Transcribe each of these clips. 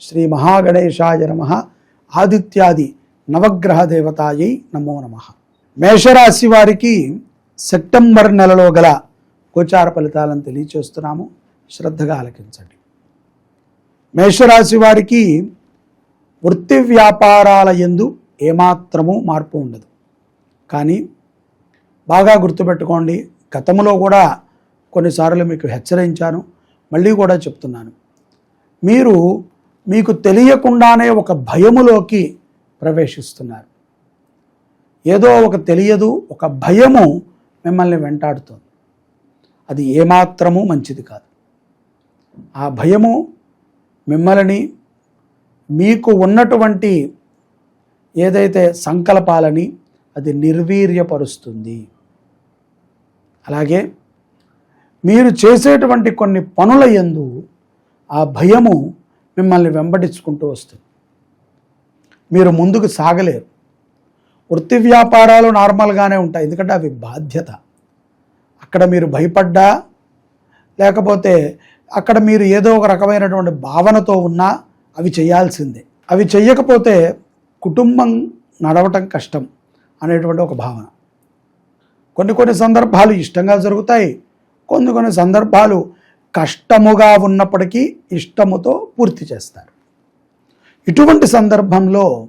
శ్రీ మహాగణేశాయ నమ. ఆదిత్యాది నవగ్రహ దేవతాయై నమో నమ. మేషరాశి వారికి సెప్టెంబర్ నెలలో గల గోచార ఫలితాలను తెలియచేస్తున్నాము. శ్రద్ధగా ఆలకించండి. మేషరాశి వారికి వృత్తి వ్యాపారాల ఎందు ఏమాత్రము మార్పు ఉండదు. కానీ బాగా గుర్తుపెట్టుకోండి గతంలో కూడా కొన్నిసార్లు మీకు హెచ్చరించాను మళ్ళీ కూడా చెప్తున్నాను. మీరు మీకు తెలియకుండానే ఒక భయములోకి ప్రవేశిస్తున్నారు. ఏదో ఒక తెలియదు ఒక భయము మిమ్మల్ని వెంటాడుతుంది. అది ఏమాత్రము మంచిది కాదు. ఆ భయము మిమ్మల్ని మీకు ఉన్నటువంటి ఏదైతే సంకల్పాలని అది నిర్వీర్యపరుస్తుంది. అలాగే మీరు చేసేటువంటి కొన్ని పనుల యందు ఆ భయము మిమ్మల్ని వెంబడించుకుంటూ వస్తుంది. మీరు ముందుకు సాగలేరు. వృత్తి వ్యాపారాలు నార్మల్గానే ఉంటాయి. ఎందుకంటే అవి బాధ్యత. అక్కడ మీరు భయపడ్డా లేకపోతే అక్కడ మీరు ఏదో ఒక రకమైనటువంటి భావనతో ఉన్నా అవి చేయాల్సిందే. అవి చెయ్యకపోతే కుటుంబం నడవటం కష్టం అనేటువంటి ఒక భావన. కొన్ని కొన్ని సందర్భాలు ఇష్టంగా జరుగుతాయి. కొన్ని కొన్ని సందర్భాలు కష్టముగా ఉన్నప్పటికీ ఇష్టముతో పూర్తి చేస్తారు. ఇటువంటి సందర్భంలో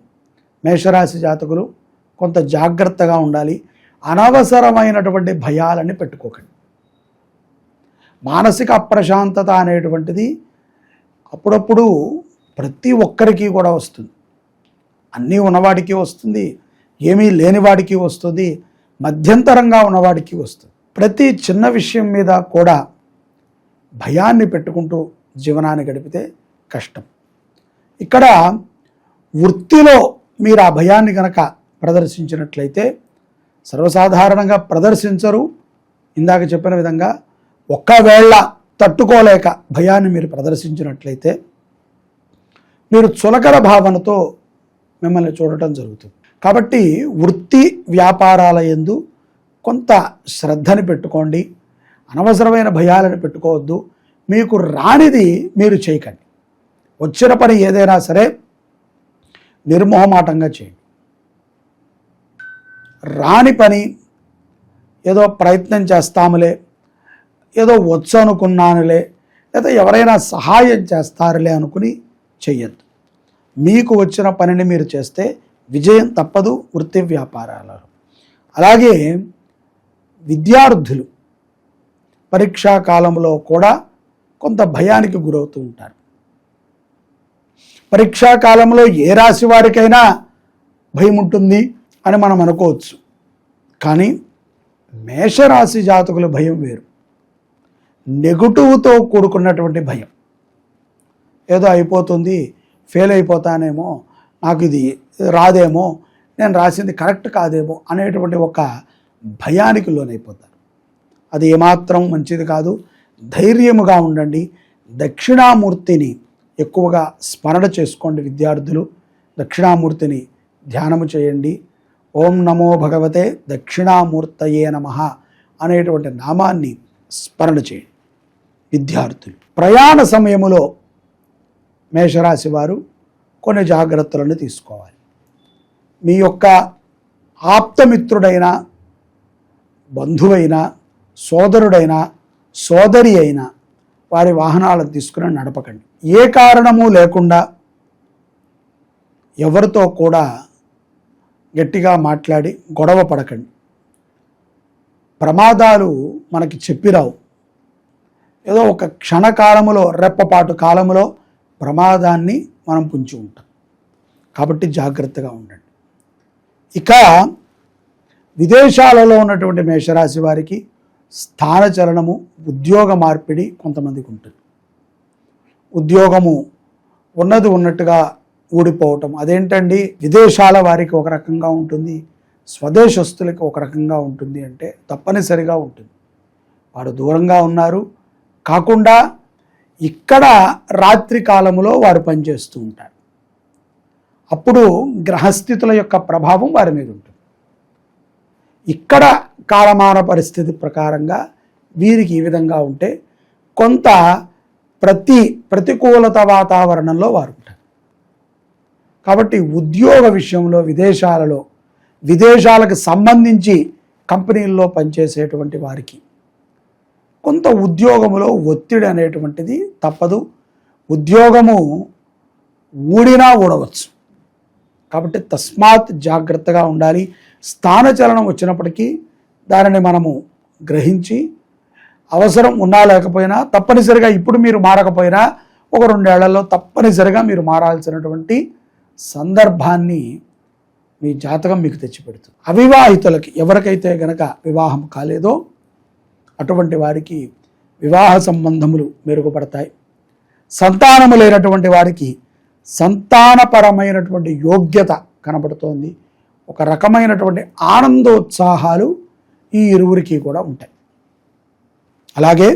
మేషరాశి జాతకులు కొంత జాగ్రత్తగా ఉండాలి. అనవసరమైనటువంటి భయాలని పెట్టుకోకండి. మానసిక అప్రశాంతత అనేటువంటిది అప్పుడప్పుడు ప్రతి ఒక్కరికి కూడా వస్తుంది. అన్నీ ఉన్నవాడికి వస్తుంది ఏమీ లేనివాడికి వస్తుంది మధ్యంతరంగా ఉన్నవాడికి వస్తుంది. ప్రతి చిన్న విషయం మీద కూడా భయాన్ని పెట్టుకుంటూ జీవనాన్ని గడిపితే కష్టం. ఇక్కడ వృత్తిలో మీరు ఆ భయాన్ని కనుక ప్రదర్శించినట్లయితే సర్వసాధారణంగా ప్రదర్శించరు. ఇందాక చెప్పిన విధంగా ఒక్కవేళ తట్టుకోలేక భయాన్ని మీరు ప్రదర్శించినట్లయితే మీరు చులకర భావనతో మిమ్మల్ని చూడటం జరుగుతుంది. కాబట్టి వృత్తి వ్యాపారాల ఎందు కొంత శ్రద్ధని పెట్టుకోండి. అనవసరమైన భయాలను పెట్టుకోవద్దు. మీకు రానిది మీరు చేయకండి. వచ్చిన పని ఏదైనా సరే నిర్మోహమాటంగా చేయండి. రాని పని ఏదో ప్రయత్నం చేస్తాములే ఏదో వచ్చు అనుకున్నానులే లేదా ఎవరైనా సహాయం చేస్తారులే అనుకుని చెయ్యొద్దు. మీకు వచ్చిన పనిని మీరు చేస్తే విజయం తప్పదు వృత్తి వ్యాపారాలలో. అలాగే విద్యార్థులు పరీక్షా కాలంలో కూడా కొంత భయానికి గురవుతూ ఉంటారు. పరీక్షా కాలంలో ఏ రాశి వారికైనా భయం ఉంటుంది అని మనం అనుకోవచ్చు. కానీ మేషరాశి జాతకుల భయం వేరు. నెగటివ్తో కూడుకున్నటువంటి భయం. ఏదో అయిపోతుంది ఫెయిల్ అయిపోతానేమో నాకు ఇది రాదేమో నేను రాసింది కరెక్ట్ కాదేమో అనేటువంటి ఒక భయానికి లోనైపోతారు. అది ఏమాత్రం మంచిది కాదు. ధైర్యముగా ఉండండి. దక్షిణామూర్తిని ఎక్కువగా స్మరణ చేసుకోండి విద్యార్థులు. దక్షిణామూర్తిని ధ్యానము చేయండి. ఓం నమో భగవతే దక్షిణామూర్తయే నమ అనేటువంటి నామాన్ని స్మరణ చేయండి విద్యార్థులు. ప్రయాణ సమయములో మేషరాశి వారు కొన్ని జాగ్రత్తలను తీసుకోవాలి. మీ యొక్క ఆప్తమిత్రుడైన బంధువైన సోదరుడైన సోదరి అయినా వారి వాహనాలను తీసుకుని నడపకండి. ఏ కారణము లేకుండా ఎవరితో కూడా గట్టిగా మాట్లాడి గొడవ పడకండి. ప్రమాదాలు మనకి చెప్పిరావు. ఏదో ఒక క్షణకాలములో రెప్పపాటు కాలములో ప్రమాదాన్ని మనం పుంచి ఉంటాం. కాబట్టి జాగ్రత్తగా ఉండండి. ఇక విదేశాలలో ఉన్నటువంటి మేషరాశి వారికి స్థానచలనము ఉద్యోగ మార్పిడి కొంతమందికి ఉంటుంది. ఉద్యోగము ఉన్నది ఉన్నట్టుగా ఊడిపోవటం. అదేంటండి? విదేశాల వారికి ఒక రకంగా ఉంటుంది స్వదేశస్తులకి ఒక రకంగా ఉంటుంది అంటే తప్పనిసరిగా ఉంటుంది. వారు దూరంగా ఉన్నారు. కాకుండా ఇక్కడ రాత్రి కాలములో వారు పనిచేస్తూ ఉంటారు. అప్పుడు గ్రహస్థితుల యొక్క ప్రభావం వారి మీద ఉంటుంది. ఇక్కడ కాలమాన పరిస్థితి ప్రకారంగా వీరికి ఈ విధంగా ఉంటే కొంత ప్రతి ప్రతికూలత వాతావరణంలో వారు ఉంటారు. కాబట్టి ఉద్యోగ విషయంలో విదేశాలలో విదేశాలకు సంబంధించి కంపెనీల్లో పనిచేసేటువంటి వారికి కొంత ఉద్యోగములో ఒత్తిడి అనేటువంటిది తప్పదు. ఉద్యోగము ఊడినా ఊడవచ్చు. కాబట్టి తస్మాత్ జాగ్రత్తగా ఉండాలి. స్థానచలనం వచ్చినప్పటికీ దానిని మనము గ్రహించి అవసరం ఉన్నా లేకపోయినా తప్పనిసరిగా ఇప్పుడు మీరు మారకపోయినా ఒక రెండేళ్ళలో తప్పనిసరిగా మీరు మారాల్సినటువంటి సందర్భాన్ని మీ జాతకం మీకు తెచ్చిపెడుతుంది. అవివాహితులకి ఎవరికైతే గనక వివాహం కాలేదో అటువంటి వారికి వివాహ సంబంధములు మెరుగుపడతాయి. సంతానము లేనటువంటి వారికి సంతానపరమైనటువంటి యోగ్యత కనబడుతోంది ఒక రకమైనటువంటి ఆనందోత్సాహాలు ఈ ఇరువురికి కూడా ఉంటాయి. అలాగే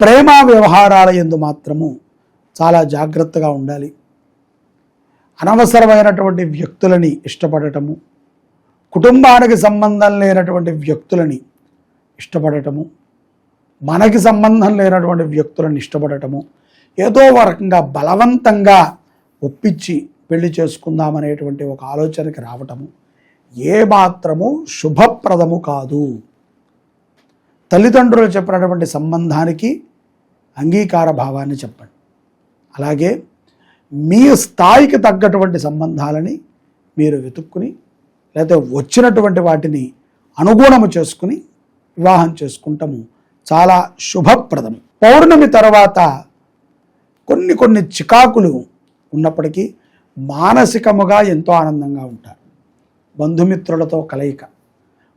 ప్రేమ వ్యవహారాల ఎందు మాత్రము చాలా జాగ్రత్తగా ఉండాలి. అనవసరమైనటువంటి వ్యక్తులని ఇష్టపడటము కుటుంబానికి సంబంధం లేనటువంటి వ్యక్తులని ఇష్టపడటము మనకి సంబంధం లేనటువంటి వ్యక్తులను ఇష్టపడటము ఏదో రకంగా బలవంతంగా ఒప్పించి పెళ్ళి చేసుకుందామనేటువంటి ఒక ఆలోచనకి రావటము ఏ మాత్రము శుభప్రదము కాదు. తల్లిదండ్రులు చెప్పినటువంటి సంబంధానికి అంగీకార భావాన్ని చెప్పండి. అలాగే మీ స్థాయికి తగ్గటువంటి సంబంధాలని మీరు వెతుక్కుని లేకపోతే వచ్చినటువంటి వాటిని అనుగుణము చేసుకుని వివాహం చేసుకుంటాము చాలా శుభప్రదం పౌర్ణమి తర్వాత కొన్ని కొన్ని చికాకులు ఉన్నప్పటికీ మానసికముగా ఎంతో ఆనందంగా ఉంటారు. బంధుమిత్రులతో కలయిక.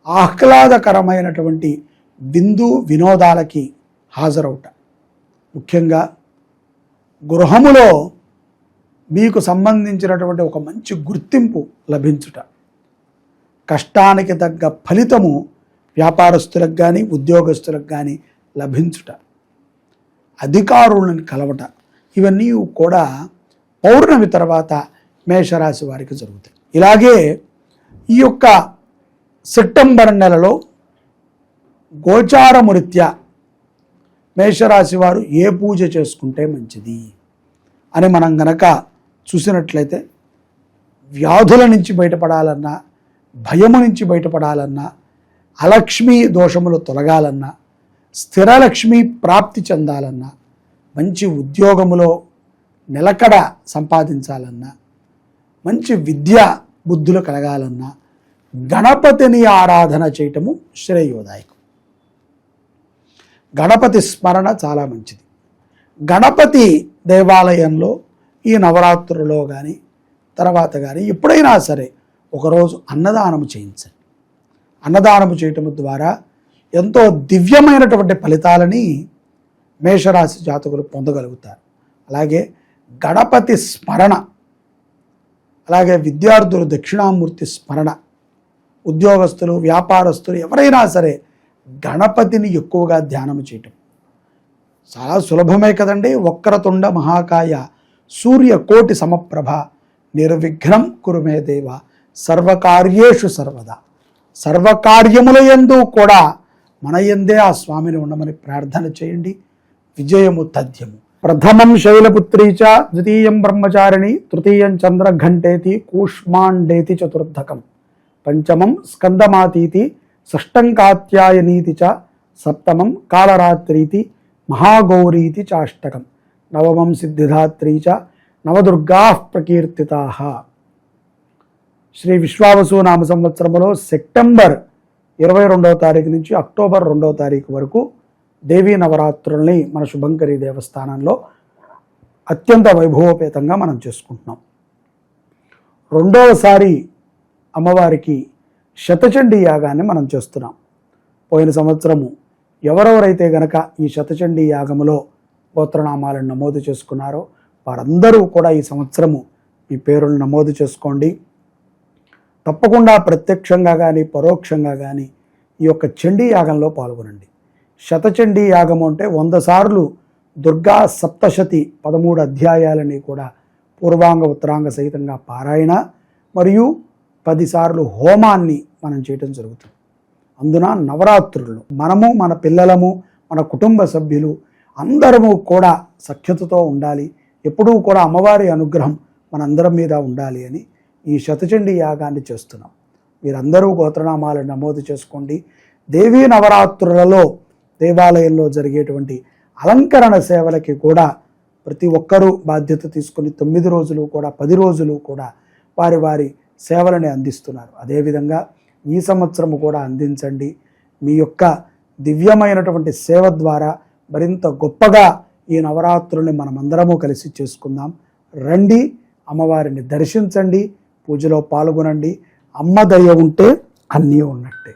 ఆహ్లాదకరమైనటువంటి విందు వినోదాలకి హాజరవుట. ముఖ్యంగా గృహములో మీకు సంబంధించినటువంటి ఒక మంచి గుర్తింపు లభించుట. కష్టానికి తగ్గ ఫలితము వ్యాపారస్తులకు కానీ ఉద్యోగస్తులకు కానీ లభించుట. అధికారులను కలవట. ఇవన్నీ కూడా పౌర్ణమి తర్వాత మేషరాశి వారికి జరుగుతాయి. ఇలాగే ఈ యొక్క సెప్టెంబర్ నెలలో గోచారమృత్య మేషరాశి వారు ఏ పూజ చేసుకుంటే మంచిది అని మనం గనక చూసినట్లయితే వ్యాధుల నుంచి బయటపడాలన్నా భయము నుంచి బయటపడాలన్నా అలక్ష్మి దోషములు తొలగాలన్నా స్థిరలక్ష్మి ప్రాప్తి చెందాలన్నా మంచి ఉద్యోగములో నిలకడ సంపాదించాలన్నా మంచి విద్య బుద్ధులు కలగాలన్నా గణపతిని ఆరాధన చేయటము శ్రేయోదాయకం. గణపతి స్మరణ చాలా మంచిది. గణపతి దేవాలయంలో ఈ నవరాత్రులలో కానీ తర్వాత కానీ ఎప్పుడైనా సరే ఒకరోజు అన్నదానము చేయించండి. అన్నదానము చేయటం ద్వారా ఎంతో దివ్యమైనటువంటి ఫలితాలని మేషరాశి జాతకులు పొందగలుగుతారు. అలాగే గణపతి స్మరణ అలాగే విద్యార్థులు దక్షిణామూర్తి స్మరణ. ఉద్యోగస్తులు వ్యాపారస్తులు ఎవరైనా సరే గణపతిని ఎక్కువగా ధ్యానం చేయటం. చాలా సులభమే కదండి. వక్రతుండ మహాకాయ సూర్య కోటి సమప్రభ నిర్విఘ్నం కురుమే దేవ. సర్వకార్యేషు సర్వదా. సర్వకార్యముల యందు కూడా మన ఎందే ఆ స్వామిని ఉండమని ప్రార్థన చేయండి. విజయము తథ్యము. ప్రథమం శైలపుత్రీ చ ద్వితీయం బ్రహ్మచారిణి తృతీయం చంద్రఘంటేతి కూష్మాండేతి చతుర్థకం. పంచమం స్కందమాతీతి షష్టం కాత్యాయనీతి చ సప్తమం కాలరాత్రీతి మహాగౌరీతి చాష్టకం. నవమం సిద్ధిధాత్రీ చ నవదుర్గా ప్రకీర్తితా. శ్రీ విశ్వావసు నామ సంవత్సరంలో సెప్టెంబర్ ఇరవై రెండవ తారీఖు నుంచి అక్టోబర్ రెండవ తారీఖు వరకు దేవీ నవరాత్రుల్ని మన శుభంకరి దేవస్థానంలో అత్యంత వైభవోపేతంగా మనం చేసుకుంటున్నాం. రెండవసారి అమ్మవారికి శతచండీ యాగాన్ని మనం చేస్తున్నాం. పోయిన సంవత్సరము ఎవరెవరైతే గనక ఈ శతచండీ యాగములో గోత్రనామాలను నమోదు చేసుకున్నారో వారందరూ కూడా ఈ సంవత్సరము మీ పేరును నమోదు చేసుకోండి. తప్పకుండా ప్రత్యక్షంగా కానీ పరోక్షంగా కానీ ఈ యొక్క చండీ యాగంలో పాల్గొనండి. శతచండీ యాగం అంటే వంద సార్లు దుర్గా సప్తశతి పదమూడు అధ్యాయాలని కూడా పూర్వాంగ ఉత్తరాంగ సహితంగా పారాయణ మరియు పదిసార్లు హోమాన్ని మనం చేయటం జరుగుతుంది. అందున నవరాత్రులు మనము మన పిల్లలము మన కుటుంబ సభ్యులు అందరము కూడా సఖ్యతతో ఉండాలి. ఎప్పుడూ కూడా అమ్మవారి అనుగ్రహం మనందరం మీద ఉండాలి అని ఈ శతచండీ యాగాన్ని చేస్తున్నాం. మీరందరూ గోత్రనామాలను నమోదు చేసుకోండి. దేవీ నవరాత్రులలో దేవాలయంలో జరిగేటువంటి అలంకరణ సేవలకి కూడా ప్రతి ఒక్కరూ బాధ్యత తీసుకుని తొమ్మిది రోజులు కూడా పది రోజులు కూడా వారి వారి సేవలని అందిస్తున్నారు. అదేవిధంగా ఈ సంవత్సరము కూడా అందించండి. మీ యొక్క దివ్యమైనటువంటి సేవ ద్వారా మరింత గొప్పగా ఈ నవరాత్రుల్ని మనమందరము కలిసి చేసుకుందాం. రండి అమ్మవారిని దర్శించండి పూజలో పాల్గొనండి. అమ్మ దయ ఉంటే అన్నీ ఉన్నట్టే.